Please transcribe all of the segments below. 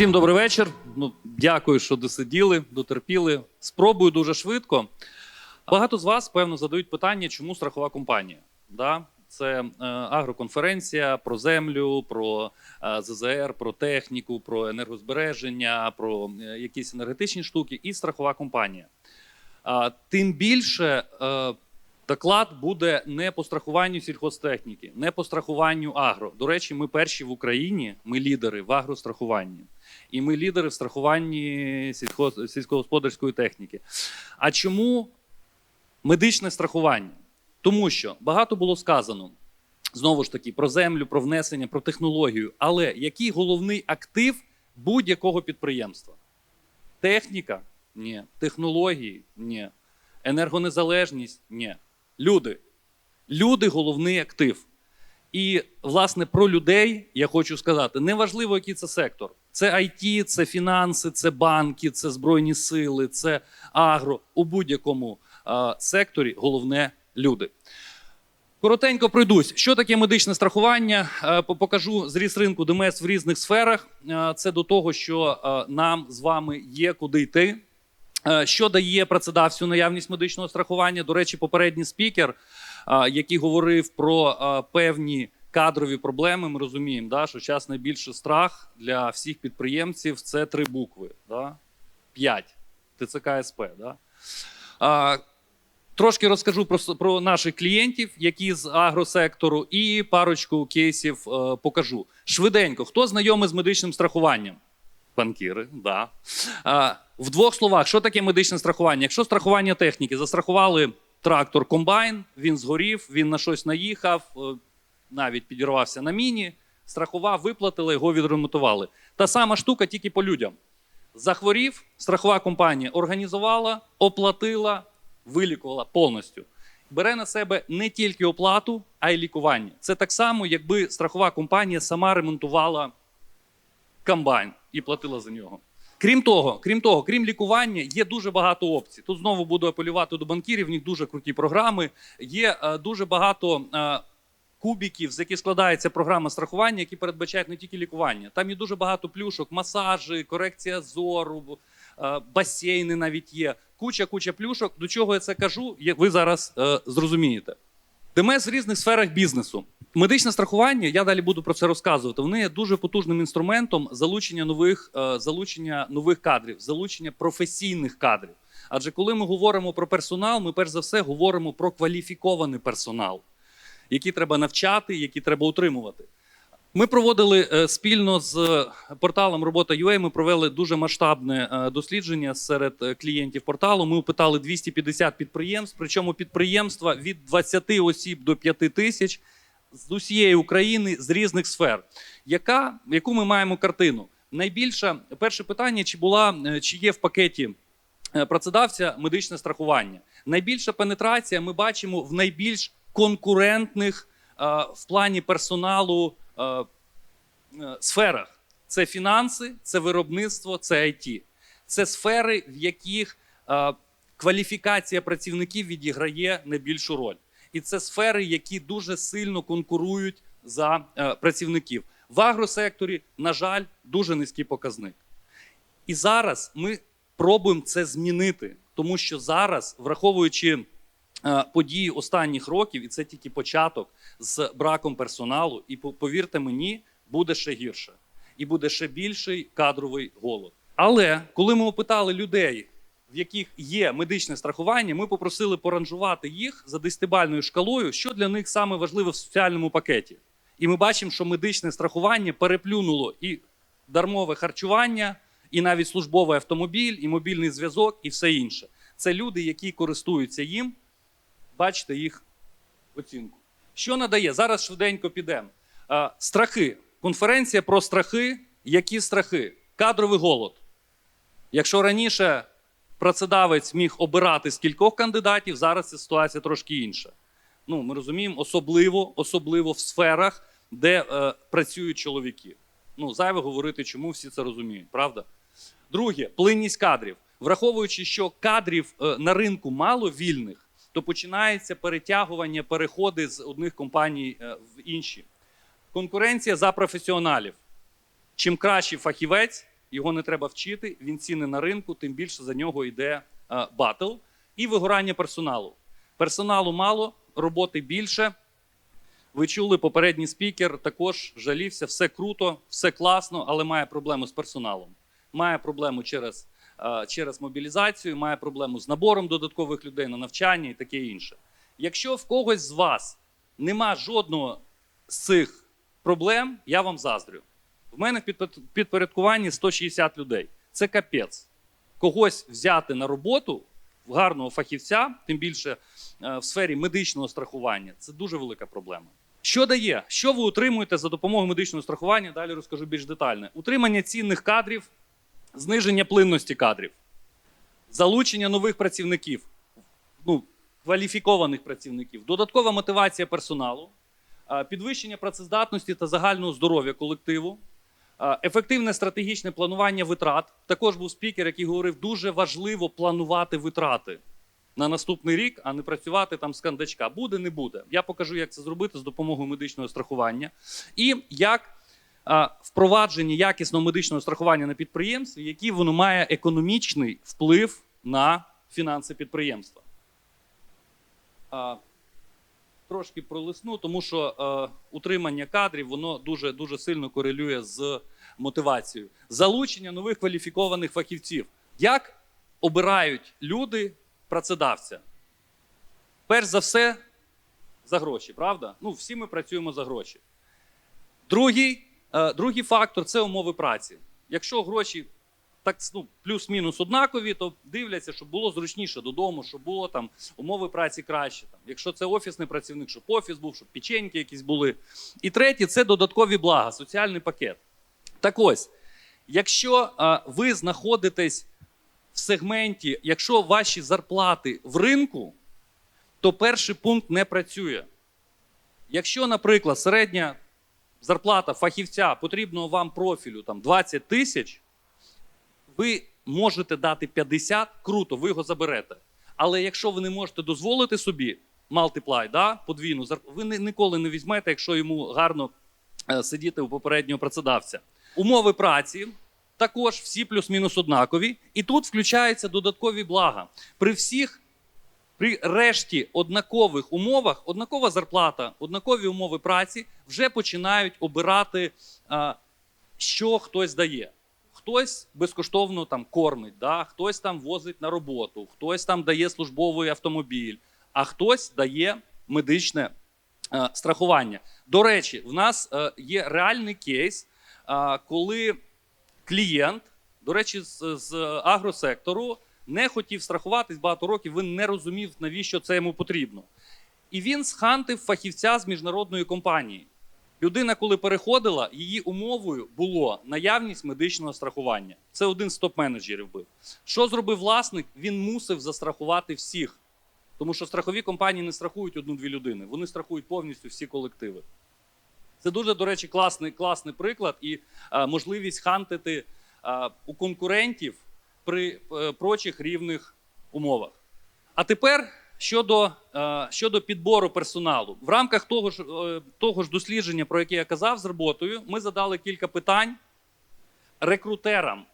Всім добрий вечір. Ну, дякую, що досиділи, дотерпіли. Спробую дуже швидко. Багато з вас, певно, задають питання, чому страхова компанія. Да? Це е, агроконференція про землю, про е, ЗЗР, про техніку, про енергозбереження, про е, якісь енергетичні штуки і страхова компанія. А, тим більше е, доклад буде не по страхуванню сільхозтехніки, не по страхуванню агро. До речі, ми перші в Україні, ми лідери в агрострахуванні. І ми лідери в страхуванні сільськогосподарської техніки. А чому медичне страхування? Тому що багато було сказано знову ж таки про землю, про внесення, про технологію. Але який головний актив будь-якого підприємства? Техніка? Ні. Технології? Ні. Енергонезалежність? Ні. Люди. Люди головний актив. І, власне, про людей я хочу сказати: неважливо, який це сектор. Це IT, це фінанси, це банки, це збройні сили, це агро. У будь-якому е, секторі головне люди. Коротенько пройдусь. Що таке медичне страхування? Е, Покажу зріст ринку ДМС в різних сферах. Е, Це до того, що е, нам з вами є куди йти. Що дає працедавцю наявність медичного страхування? До речі, попередній спікер, який говорив про е, певні кадрові проблеми, ми розуміємо, да, що зараз найбільший страх для всіх підприємців це три букви. Да? П'ять. ТЦК СП. Да? Трошки розкажу про, про наших клієнтів, які з агросектору, і парочку кейсів е, покажу. Швиденько, хто знайомий з медичним страхуванням? Банкіри, да. А, в двох словах, що таке медичне страхування? Якщо страхування техніки, застрахували трактор комбайн, він згорів, він на щось наїхав, е, навіть підірвався на міні, страхував, виплатили, його відремонтували. Та сама штука тільки по людям. Захворів, страхова компанія організувала, оплатила, вилікувала повністю. Бере на себе не тільки оплату, а й лікування. Це так само, якби страхова компанія сама ремонтувала комбайн і платила за нього. Крім того, крім того, крім лікування, є дуже багато опцій. Тут знову буду апелювати до банкірів. В них дуже круті програми. Є е, дуже багато е, кубіків, з яких складається програма страхування, які передбачають не тільки лікування. Там є дуже багато плюшок, масажі, корекція зору, е, басейни навіть є. Куча, куча плюшок. До чого я це кажу? Ви зараз е, зрозумієте. ДМС в різних сферах бізнесу. Медичне страхування, я далі буду про це розказувати. Вони є дуже потужним інструментом залучення нових, е, залучення нових кадрів, залучення професійних кадрів. Адже коли ми говоримо про персонал, ми перш за все говоримо про кваліфікований персонал, який треба навчати, який треба утримувати. Ми проводили е, спільно з порталом Робота.ua, Ми провели дуже масштабне е, дослідження серед клієнтів порталу. Ми опитали 250 підприємств, причому підприємства від 20 осіб до 5 тисяч з усієї України з різних сфер. Яка, яку ми маємо картину? Найбільше перше питання: чи була е, чи є в пакеті е, працедавця медичне страхування? Найбільша пенетрація ми бачимо в найбільш конкурентних е, в плані персоналу сферах: це фінанси, це виробництво, це IT. Це сфери, в яких кваліфікація працівників відіграє найбільшу роль. І це сфери, які дуже сильно конкурують за е, працівників. В агросекторі, на жаль, дуже низький показник. І зараз ми пробуємо це змінити, тому що зараз, враховуючи е, події останніх років, і це тільки початок з браком персоналу, і повірте мені, буде ще гірше, і буде ще більший кадровий голод. Але коли ми опитали людей, в яких є медичне страхування, ми попросили поранжувати їх за десятибальною шкалою, що для них саме важливе в соціальному пакеті. І ми бачимо, що медичне страхування переплюнуло і дармове харчування, і навіть службовий автомобіль, і мобільний зв'язок, і все інше. Це люди, які користуються їм. Бачите їх оцінку. Що надає? Зараз швиденько підемо. Страхи. Конференція про страхи. Які страхи? Кадровий голод. Якщо раніше працедавець міг обирати з кількох кандидатів, зараз ця ситуація трошки інша. Ну, ми розуміємо, особливо, особливо в сферах, де е, працюють чоловіки. Ну, зайве говорити, чому всі це розуміють, правда? Друге, плинність кадрів. Враховуючи, що кадрів е, на ринку мало вільних, то починається перетягування, переходи з одних компаній е, в інші. Конкуренція за професіоналів. Чим кращий фахівець, його не треба вчити, він цінний на ринку, тим більше за нього йде е, батл. І вигорання персоналу. Персоналу мало, роботи більше. Ви чули, попередній спікер також жалівся, все круто, все класно, але має проблему з персоналом. Має проблему через, е, через мобілізацію, має проблему з набором додаткових людей на навчання і таке інше. Якщо в когось з вас нема жодного з цих проблем, я вам заздрю. В мене в підпорядкуванні 160 людей. Це капець. Когось взяти на роботу гарного фахівця, тим більше е, в сфері медичного страхування, це дуже велика проблема. Що дає? Що ви утримуєте за допомогою медичного страхування? Далі розкажу більш детально. Утримання цінних кадрів, зниження плинності кадрів, залучення нових працівників, ну, кваліфікованих працівників, додаткова мотивація персоналу, підвищення працездатності та загального здоров'я колективу, ефективне стратегічне планування витрат. Також був спікер, який говорив, дуже важливо планувати витрати на наступний рік, а не працювати там з кандачка. Буде, не буде. Я покажу, як це зробити з допомогою медичного страхування. І як впровадження якісного медичного страхування на підприємстві, який воно має економічний вплив на фінанси підприємства. Трошки пролисну, тому що е, утримання кадрів воно дуже, дуже сильно корелює з мотивацією. Залучення нових кваліфікованих фахівців. Як обирають люди працедавця? Перш за все, за гроші, правда? Ну, всі ми працюємо за гроші. Другий, е, другий фактор це умови праці. Якщо гроші так ну, плюс-мінус однакові, то дивляться, щоб було зручніше додому, щоб було там умови праці краще. Там. Якщо це офісний працівник, щоб офіс був, щоб печеньки якісь були. І третє це додаткові блага, соціальний пакет. Так ось, якщо е, ви знаходитесь в сегменті, якщо ваші зарплати в ринку, то перший пункт не працює. Якщо, наприклад, середня зарплата фахівця потрібного вам профілю там 20 тисяч, ви можете дати 50, круто, ви його заберете. Але якщо ви не можете дозволити собі малтиплай, да, подвійну ви ніколи не візьмете, якщо йому гарно е, сидіти у попереднього працедавця. Умови праці також всі плюс-мінус однакові. І тут включаються додаткові блага. При всіх при решті однакових умовах, однакова зарплата, однакові умови праці вже починають обирати, що хтось дає. Хтось безкоштовно там кормить, да? хтось там возить на роботу, хтось там дає службовий автомобіль, а хтось дає медичне е, страхування. До речі, в нас е, є реальний кейс, е, коли клієнт, до речі, з, з агросектору не хотів страхуватись багато років, він не розумів, навіщо це йому потрібно. І він схантив фахівця з міжнародної компанії. Людина, коли переходила, її умовою було наявність медичного страхування. Це один з топ-менеджерів був. Що зробив власник? Він мусив застрахувати всіх. Тому що страхові компанії не страхують одну-дві людини, вони страхують повністю всі колективи. Це дуже, до речі, класний, класний приклад і е, можливість хантити е, у конкурентів при е, прочих рівних умовах. А тепер щодо, е, щодо підбору персоналу. В рамках того ж, е, того ж дослідження, про яке я казав з роботою, ми задали кілька питань рекрутерам,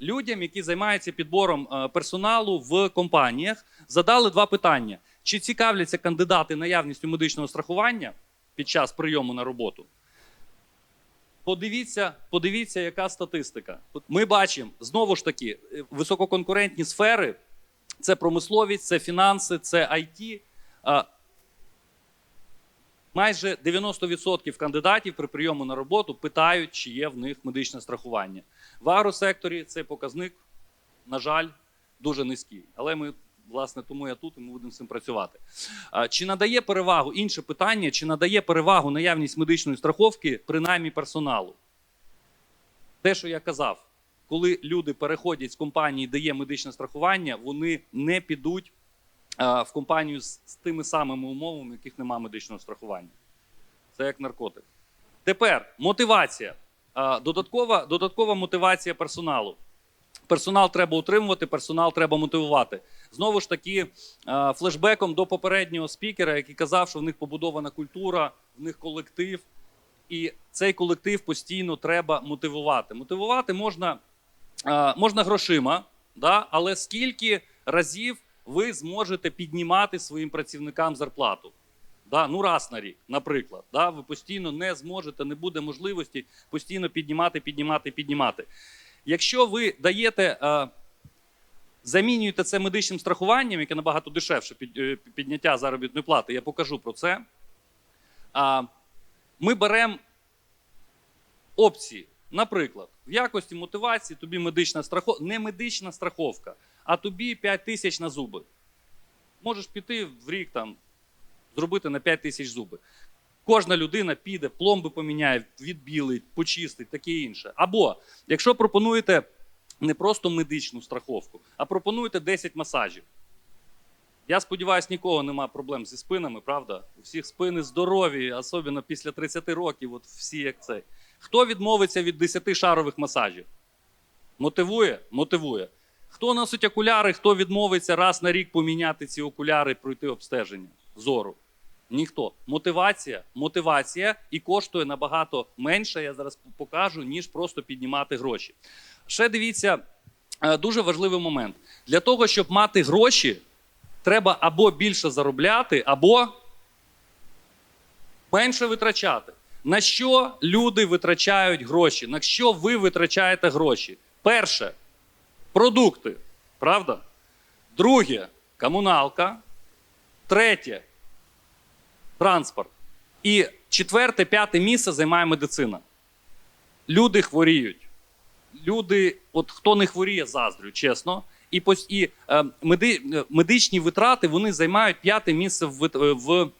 людям, які займаються підбором е, персоналу в компаніях, задали два питання: чи цікавляться кандидати наявністю медичного страхування під час прийому на роботу? Подивіться, подивіться, яка статистика. Ми бачимо знову ж таки висококонкурентні сфери. Це промисловість, це фінанси, це IT. Майже 90% кандидатів при прийому на роботу питають, чи є в них медичне страхування. В агросекторі цей показник, на жаль, дуже низький. Але ми, власне, тому я тут і ми будемо з цим працювати. Чи надає перевагу інше питання, чи надає перевагу наявність медичної страховки принаймні персоналу? Те, що я казав, коли люди переходять з компанії, де є медичне страхування, вони не підуть а, в компанію з, тими самими умовами, в яких немає медичного страхування. Це як наркотик. Тепер мотивація. А, Додаткова, додаткова мотивація персоналу. Персонал треба утримувати, персонал треба мотивувати. Знову ж таки, а, флешбеком до попереднього спікера, який казав, що в них побудована культура, в них колектив, і цей колектив постійно треба мотивувати. Мотивувати можна е, можна грошима, да, але скільки разів ви зможете піднімати своїм працівникам зарплату? Да, ну раз на рік, наприклад, да, ви постійно не зможете, не буде можливості постійно піднімати, піднімати, піднімати. Якщо ви даєте, е, замінюєте це медичним страхуванням, яке набагато дешевше е, підняття заробітної плати, я покажу про це. Ми беремо опції. Наприклад, в якості мотивації тобі медична страховка, не медична страховка, а тобі 5 тисяч на зуби. Можеш піти в рік там, зробити на 5 тисяч зуби. Кожна людина піде, пломби поміняє, відбілить, почистить, таке інше. Або якщо пропонуєте не просто медичну страховку, а пропонуєте 10 масажів. Я сподіваюся, нікого нема проблем зі спинами, правда? У всіх спини здорові, особливо після 30 років, от всі як цей. Хто відмовиться від 10 шарових масажів? Мотивує? Мотивує. Хто носить окуляри, хто відмовиться раз на рік поміняти ці окуляри, пройти обстеження зору? Ніхто. Мотивація, мотивація і коштує набагато менше, я зараз покажу, ніж просто піднімати гроші. Ще дивіться, е, дуже важливий момент. Для того, щоб мати гроші, треба або більше заробляти, або менше витрачати. На що люди витрачають гроші? На що ви витрачаєте гроші? Перше продукти, правда? Друге комуналка. Третє транспорт. І четверте, п'яте місце займає медицина. Люди хворіють. Люди, от хто не хворіє, заздрю, чесно. І, і е, е, медичні витрати вони займають п'яте місце в, е, в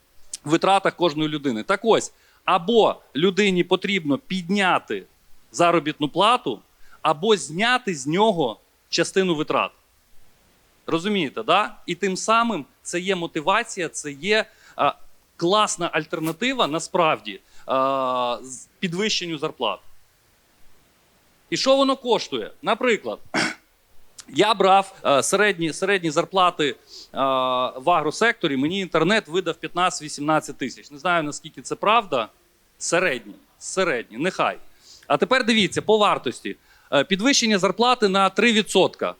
витратах кожної людини. Так ось, або людині потрібно підняти заробітну плату, або зняти з нього частину витрат. Розумієте, да? І тим самим це є мотивація, це є а, класна альтернатива насправді а, підвищенню зарплат. І що воно коштує? Наприклад, я брав е, середні, середні зарплати е, в агросекторі, мені інтернет видав 15-18 тисяч. Не знаю, наскільки це правда. Середні, середні, нехай. А тепер дивіться, по вартості. Е, Підвищення зарплати на 3%.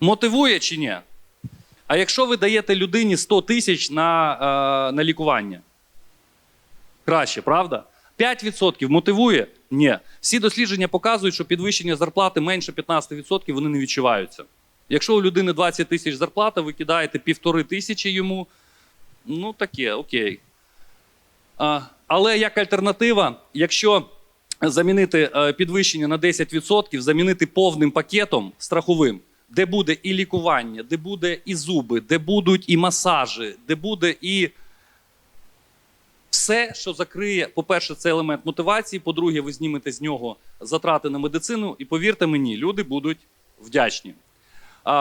Мотивує чи ні? А якщо ви даєте людині 100 тисяч на, на лікування? Краще, правда? 5% мотивує? Ні. Всі дослідження показують, що підвищення зарплати менше 15% вони не відчуваються. Якщо у людини 20 тисяч зарплата, ви кидаєте півтори тисячі йому, ну таке, окей. А, але як альтернатива, якщо замінити е, підвищення на 10%, замінити повним пакетом страховим, де буде і лікування, де буде і зуби, де будуть і масажі, де буде і все, що закриє, по-перше, це елемент мотивації. По-друге, ви знімете з нього затрати на медицину, і повірте мені, люди будуть вдячні.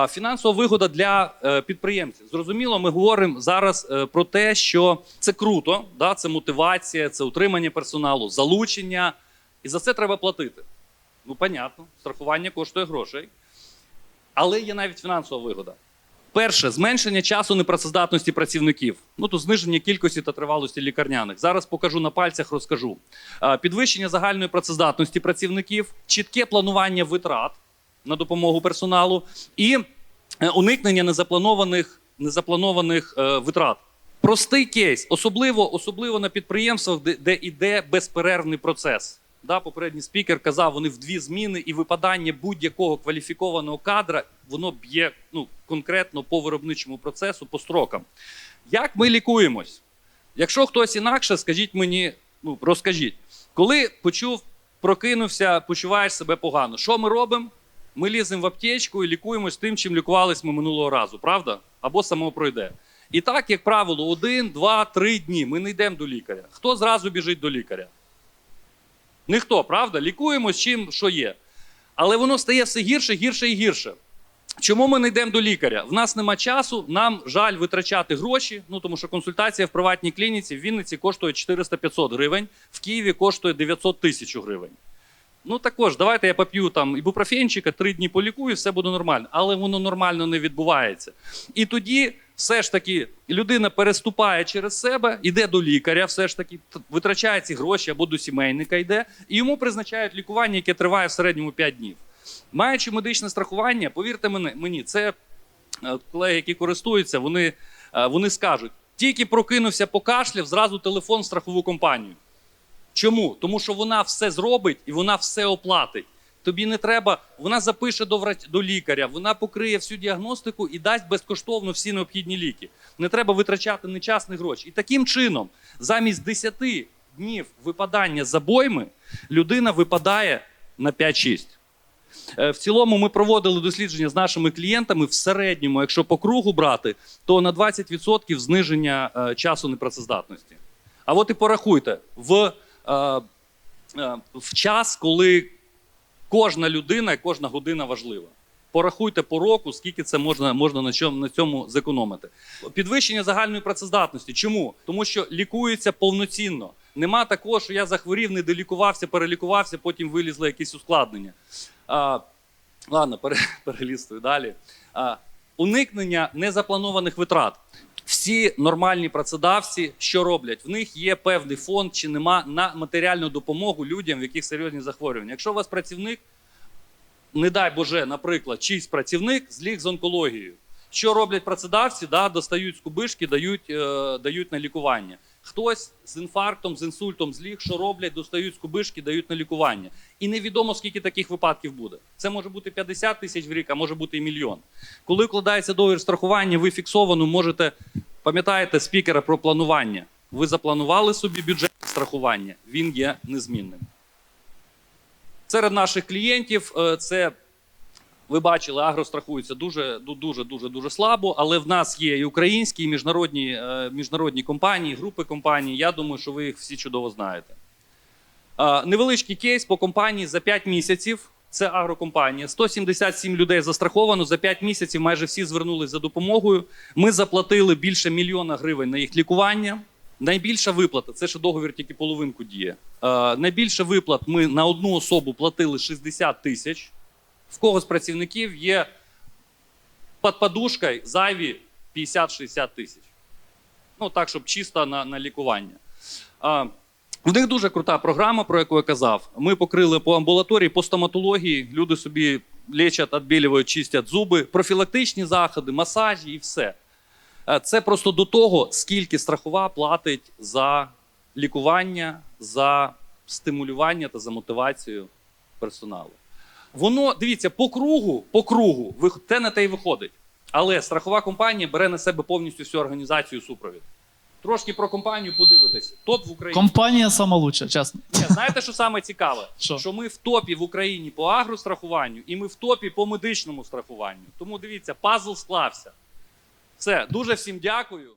Фінансова вигода для е, підприємців. Зрозуміло, ми говоримо зараз е, про те, що це круто, да? це мотивація, це утримання персоналу, залучення, і за це треба платити. Ну, понятно, страхування коштує грошей. Але є навіть фінансова вигода. Перше, зменшення часу непрацездатності працівників. Ну то зниження кількості та тривалості лікарняних. Зараз покажу на пальцях, розкажу. Підвищення загальної працездатності працівників, чітке планування витрат на допомогу персоналу і е, уникнення незапланованих, незапланованих е, витрат. Простий кейс, особливо, особливо на підприємствах, де, де іде безперервний процес. Да, попередній спікер казав, вони в дві зміни, і випадання будь-якого кваліфікованого кадра воно б'є ну, конкретно по виробничому процесу, по строкам. Як ми лікуємось? Якщо хтось інакше, скажіть мені, ну розкажіть, коли почув, прокинувся, почуваєш себе погано, що ми робимо? Ми ліземо в аптечку і лікуємось тим, чим лікувались ми минулого разу, правда? Або само пройде. І так, як правило, один, два, три дні ми не йдемо до лікаря. Хто зразу біжить до лікаря? Ніхто, правда? Лікуємось чим, що є. Але воно стає все гірше, гірше і гірше. Чому ми не йдемо до лікаря? В нас нема часу, нам жаль витрачати гроші, ну тому що консультація в приватній клініці в Вінниці коштує 400-500 гривень, в Києві коштує 900 тисяч гривень. Ну також, давайте я поп'ю там ібупрофенчика, три дні полікую, все буде нормально. Але воно нормально не відбувається. І тоді все ж таки людина переступає через себе, йде до лікаря, все ж таки витрачає ці гроші або до сімейника йде, і йому призначають лікування, яке триває в середньому 5 днів. Маючи медичне страхування, повірте мені, це е, колеги, які користуються, вони, е, вони скажуть: тільки прокинувся, покашляв, зразу телефон в страхову компанію. Чому? Тому що вона все зробить і вона все оплатить. Тобі не треба, вона запише до, врач- до лікаря, вона покриє всю діагностику і дасть безкоштовно всі необхідні ліки. Не треба витрачати ні час, ні гроші. І таким чином, замість 10 днів випадання забойми, людина випадає на 5-6. Е, В цілому ми проводили дослідження з нашими клієнтами. В середньому, якщо по кругу брати, то на 20% зниження е, часу непрацездатності. А от і порахуйте, в, е, в час, коли кожна людина і кожна година важлива. Порахуйте по року, скільки це можна, можна на, чому, на цьому зекономити. Підвищення загальної працездатності. Чому? Тому що лікується повноцінно. Нема такого, що я захворів, не долікувався, перелікувався, потім вилізли якісь ускладнення. А, ладно, пере, перелістую далі. А, уникнення незапланованих витрат. Всі нормальні працедавці, що роблять? В них є певний фонд чи нема на матеріальну допомогу людям, в яких серйозні захворювання. Якщо у вас працівник, не дай Боже, наприклад, чийсь працівник зліг з онкологією. Що роблять працедавці? Да, достають з кубишки, дають, е, дають на лікування. Хтось з інфарктом, з інсультом зліг, що роблять, достають з кубишки, дають на лікування. І невідомо, скільки таких випадків буде. Це може бути 50 тисяч в рік, а може бути і мільйон. Коли вкладається договір страхування, ви фіксовано можете, пам'ятаєте спікера про планування. Ви запланували собі бюджет страхування, він є незмінним. Серед наших клієнтів е, це ви бачили, агро страхується дуже дуже дуже дуже слабо, але в нас є і українські, і міжнародні, е, міжнародні компанії, групи компаній. Я думаю, що ви їх всі чудово знаєте. Е, Невеличкий кейс по компанії за 5 місяців. Це агрокомпанія. 177 людей застраховано. За 5 місяців майже всі звернулись за допомогою. Ми заплатили більше мільйона гривень на їх лікування. Найбільша виплата це ще договір тільки половинку діє. Е, найбільше виплат ми на одну особу платили 60 тисяч. В кого з працівників є під подушкою зайві 50-60 тисяч. Ну, так, щоб чисто на, на лікування. А, в них дуже крута програма, про яку я казав. Ми покрили по амбулаторії, по стоматології. Люди собі лечать, відбілюють, чистять зуби, профілактичні заходи, масажі і все. Е, Це просто до того, скільки страхова платить за лікування, за стимулювання та за мотивацію персоналу. Воно, дивіться, по кругу, по кругу, те на те й виходить. Але страхова компанія бере на себе повністю всю організацію супровід. Трошки про компанію подивитись. Топ в Україні. Компанія сама лучша, чесно. Ні, знаєте, що саме цікаве? Що? ми в топі в Україні по агрострахуванню і ми в топі по медичному страхуванню. Тому дивіться, пазл склався. Все, дуже всім дякую.